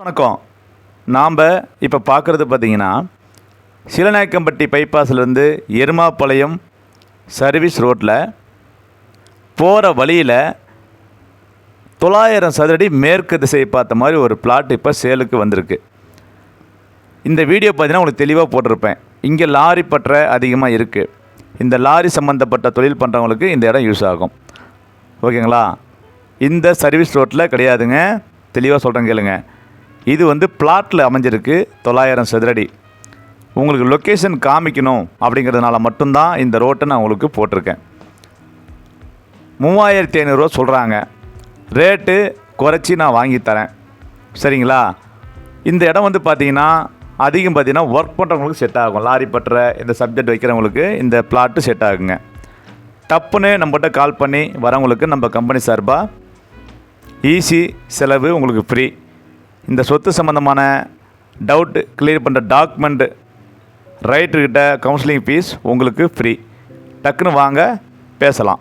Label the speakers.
Speaker 1: வணக்கம். நாம் இப்போ பார்க்குறது பார்த்தீங்கன்னா சிலநாயக்கம்பட்டி பைபாஸ்லேருந்து எருமாப்பாளையம் சர்வீஸ் ரோட்டில் போகிற வழியில் தொள்ளாயிரம் சதுரடி மேற்கு திசை பார்த்த மாதிரி ஒரு பிளாட் இப்போ சேலுக்கு வந்திருக்கு. இந்த வீடியோ பார்த்தீங்கன்னா உங்களுக்கு தெளிவாக போட்டிருப்பேன். இங்கே லாரி பற்ற அதிகமாக இருக்குது இந்த லாரி சம்மந்தப்பட்ட தொழில் பண்ணுறவங்களுக்கு இந்த இடம் யூஸ் ஆகும். ஓகேங்களா இந்த சர்வீஸ் ரோட்டில் கிடையாதுங்க. தெளிவாக சொல்கிறேன் கேளுங்கள் இது வந்து பிளாட்டில் அமைஞ்சிருக்கு தொள்ளாயிரம் சதுரடி உங்களுக்கு லொக்கேஷன் காமிக்கணும் அப்படிங்கிறதுனால மட்டும்தான் இந்த ரோட்டை நான் உங்களுக்கு போட்டிருக்கேன். மூவாயிரத்தி ஐநூறுரூவா சொல்கிறாங்க ரேட்டு குறைச்சி நான் வாங்கி தரேன். சரிங்களா? இந்த இடம் வந்து பார்த்தீங்கன்னா அதிகம் பார்த்தீங்கன்னா ஒர்க் பண்ணுறவங்களுக்கு செட் ஆகும். லாரி பட்டுற இந்த சப்ஜெக்ட் வைக்கிறவங்களுக்கு இந்த பிளாட்டு செட் ஆகுங்க. டப்புன்னு நம்மகிட்ட கால் பண்ணி வரவங்களுக்கு நம்ம கம்பெனி சார்பாக ஈஸி செலவு உங்களுக்கு ஃப்ரீ இந்த சொத்து சம்மந்தமான டவுட்டு கிளியர் பண்ணுற டாக்குமெண்ட் ரைட்டர்கிட்ட கவுன்சிலிங் ஃபீஸ் உங்களுக்கு ஃப்ரீ டக்குன்னு வாங்க பேசலாம்.